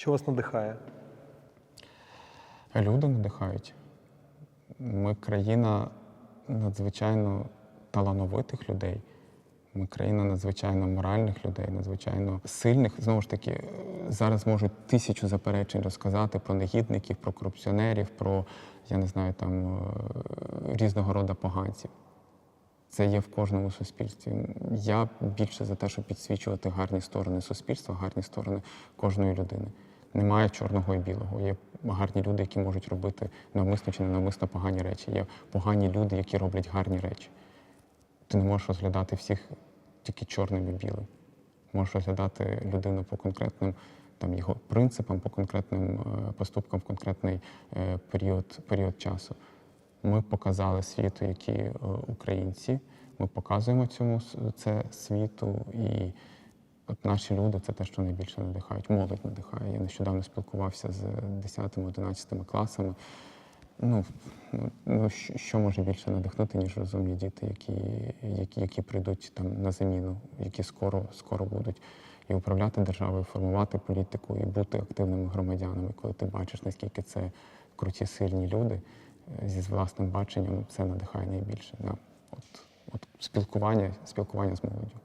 Що вас надихає? Люди надихають. Ми країна надзвичайно талановитих людей. Ми країна надзвичайно моральних людей, надзвичайно сильних. Знову ж таки, зараз можуть тисячу заперечень розказати про негідників, про корупціонерів, про я не знаю там е, різного роду поганців. Це є в кожному суспільстві. Я більше за те, щоб підсвічувати гарні сторони суспільства, гарні сторони кожної людини. Немає чорного і білого. Є гарні люди, які можуть робити навмисно чи ненавмисно погані речі. Є погані люди, які роблять гарні речі. Ти не можеш розглядати всіх тільки чорним і білим. Можеш розглядати людину по конкретним там, його принципам, по конкретним е, поступкам в конкретний е, період, період часу. Ми показали світу, які е, українці. Ми показуємо цьому це світу, і от наші люди це те, що найбільше надихають. Молодь надихає. Я нещодавно спілкувався з 10-11 класами. Ну, ну що може більше надихнути, ніж розумні діти, які, які, які прийдуть там на заміну, які скоро, скоро будуть і управляти державою, формувати політику і бути активними громадянами. Коли ти бачиш, наскільки це круті, сильні люди е, зі власним баченням, це надихає найбільше. Да. От, от спілкування, спілкування з молоддю.